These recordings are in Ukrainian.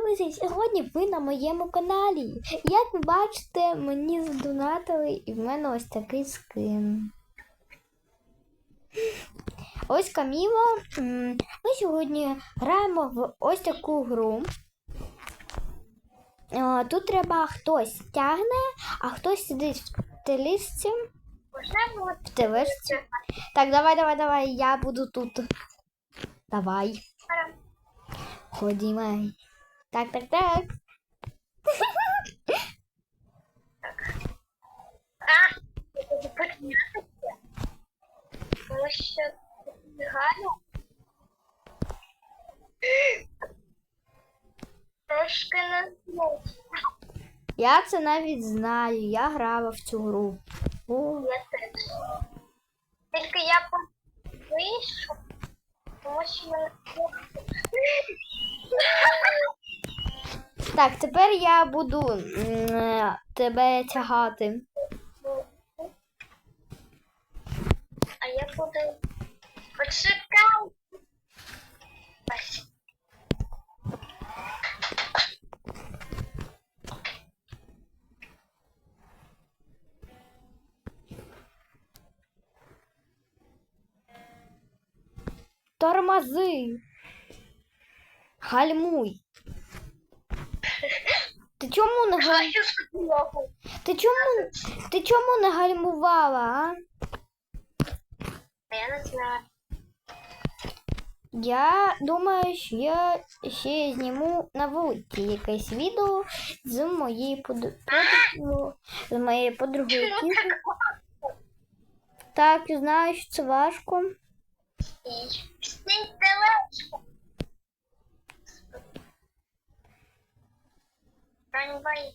друзі! Сьогодні ви на моєму каналі. Як ви бачите, мені задонатили і в мене ось такий скин. Ось Каміла. Ми сьогодні граємо в ось таку гру. Тут треба хтось тягне, а хтось сидить в телісці, в тележці. Так, давай, давай, давай, я буду тут. Давай. Ходімо. Так, так, так. А, це піднятися. Тому що Галя трошки не змусила. Я це навіть знаю, я грала в цю гру. О, Я теж. Тільки я по- вийшов, тому що мене Так, тепер я буду м, тебе тягати. А я буду почекай. Ось. Тормози. Гальмуй. Чому не галь... Гаю з підлогу. ти чому ти чому не гальмувала, а? Я не знаю. Я думаю, що я ще зніму на вулиці якесь відео з моєю под- подругою, з моєю подругою Чому так знаю, що це важко. І Стій Ганьбай.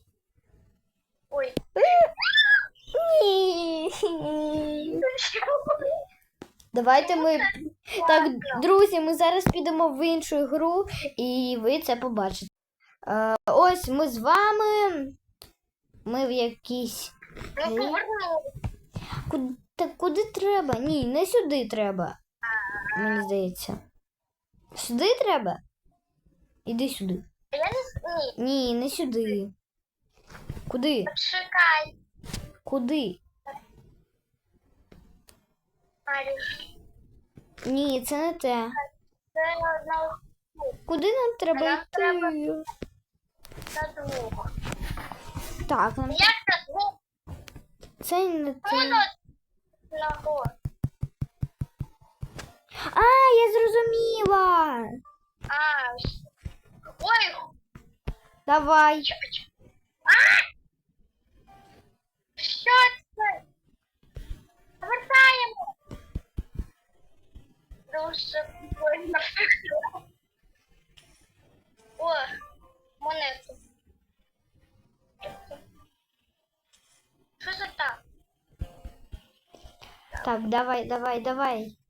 Ой. Давайте ми. Так, друзі, ми зараз підемо в іншу гру, і ви це побачите. Е, ось ми з вами. Ми в якійсь. Ну, повернули. Куди, так куди треба? Ні, не сюди треба. Мені здається. Сюди треба? Іди сюди. А Я не Ні, Ні, не сюди. Куди? почекай. Куди? Марюш. Ні, це не те. Це Куди нам треба Нам йти? треба- на двох. Так, нам... Як на двох? це не те. Воно. А, я зрозуміла. А. ой, Давай. А! Що це? Повертаємо. Дуже. О, монету. Що за так? Так, давай, давай, давай.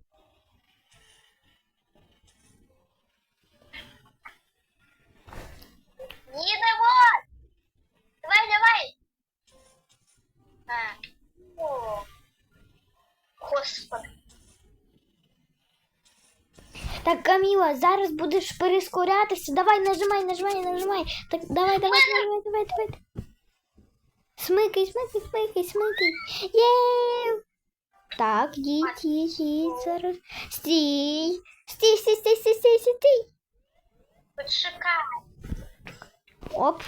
Їдемо! Давай, давай! А. О. Господи. Так, Каміла, зараз будеш перескорятися. Давай, нажимай, нажимай, нажимай. Так, давай, давай, давай, давай, давай. Смикай, смикай, смикай, смикай. Є! Так, їдь, їдь, їдь зараз. Стій. Стій, стій, стій, стій, стій, стій. Почекай. Оп.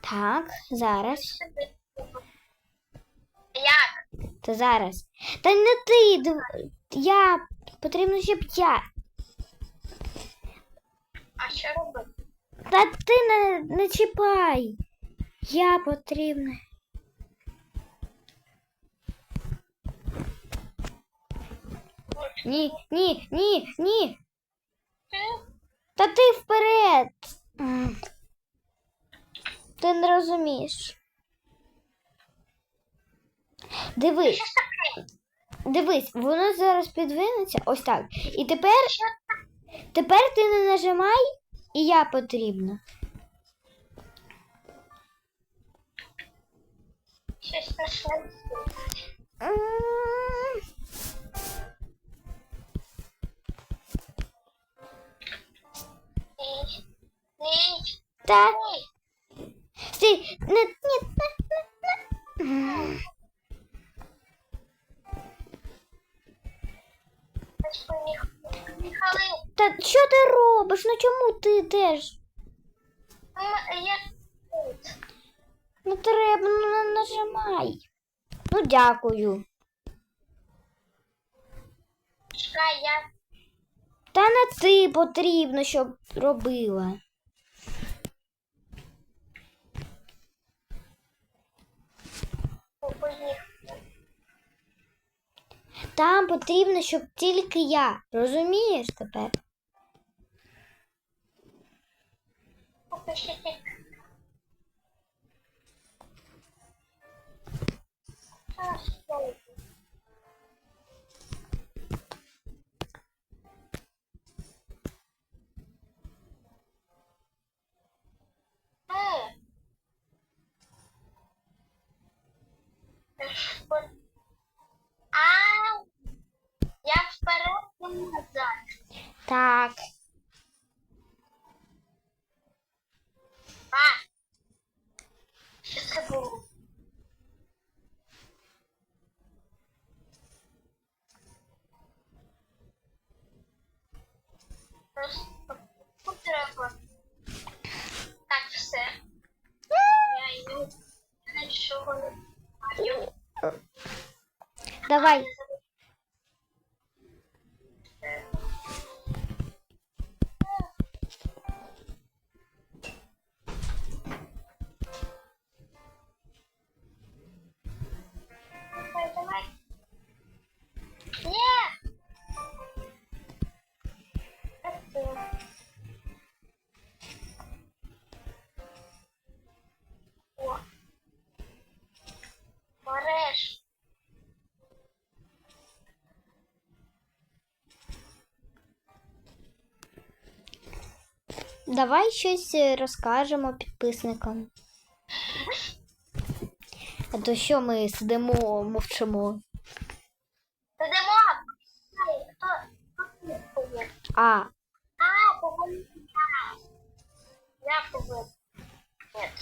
Так, зараз. Як? Та зараз. Та не ти. Я. Потрібно, щоб я. А що робити? Та ти не, не чіпай. Я потрібна. Ні, ні, ні, ні. Та ти вперед. Ти не розумієш. Дивись, дивись, воно зараз підвинеться ось так. І тепер, тепер ти не нажимай, і я потрібна. Щось не Та що ти робиш? Ну чому ти йдеш? Я тут. Не треба, ну не нажимай. Ну дякую. Чекай, я Та не ти потрібно, щоб робила. Там потрібно, щоб тільки я. Розумієш тепер? Так. А! Що це було? Треба. Так, все. Я йду. Я нічого не маю. Давай, Давай щось е, розкажемо підписникам. А то що ми сидимо, мовчимо. Сидимо. А, А, повинен я. Нет.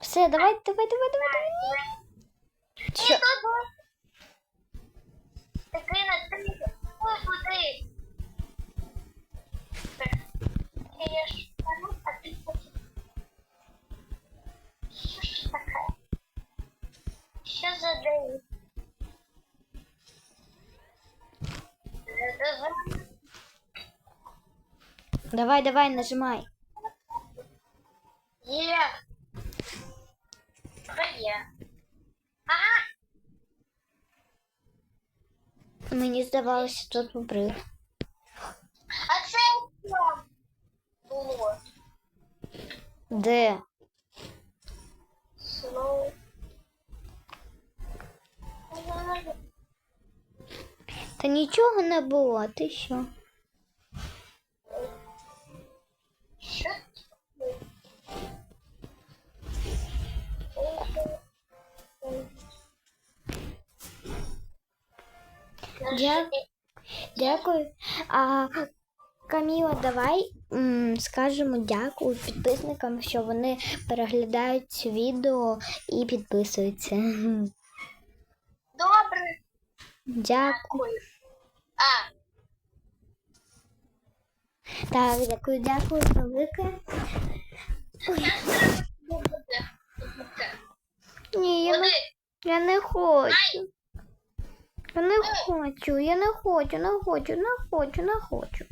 все, давай, давай, давай, давай. давай. Що? Я ж беру, а ти потім. Що ж таке? Що за день? Давай, давай, нажимай. Є. Тепер є. Ага. Мені здавалося, тут обрив. А це що було? Де? Slow. Та нічого не було, ти що? Що? Дя- Дякую. А Каміла, давай скажемо дякую підписникам, що вони переглядають відео і підписуються. Добре. Дякую. А, Так, дякую, дякую велике. Ні, я не, я не хочу. Я не хочу, я не хочу, не хочу, не хочу, не хочу.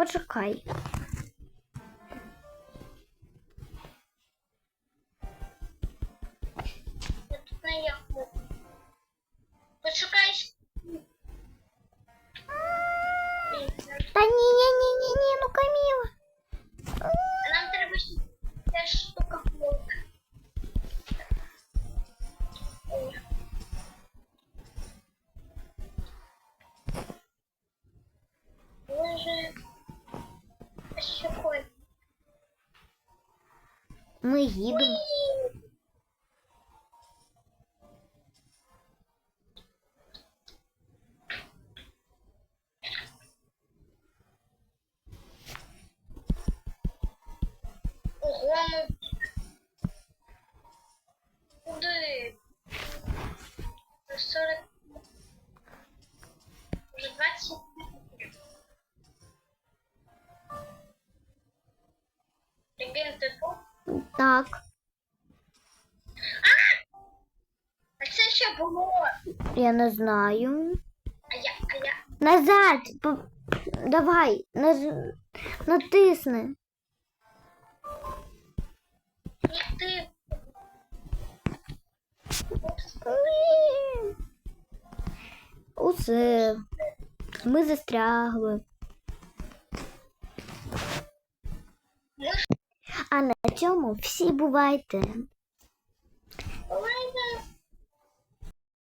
Почекай. Почекай. corrido. Ui. O Romo Так. А це що було? Я не знаю. А я, а я. Назад. Давай. Наж... Натисни. Ні, ти. Усе. Ми застрягли. Цьому всі бувайте.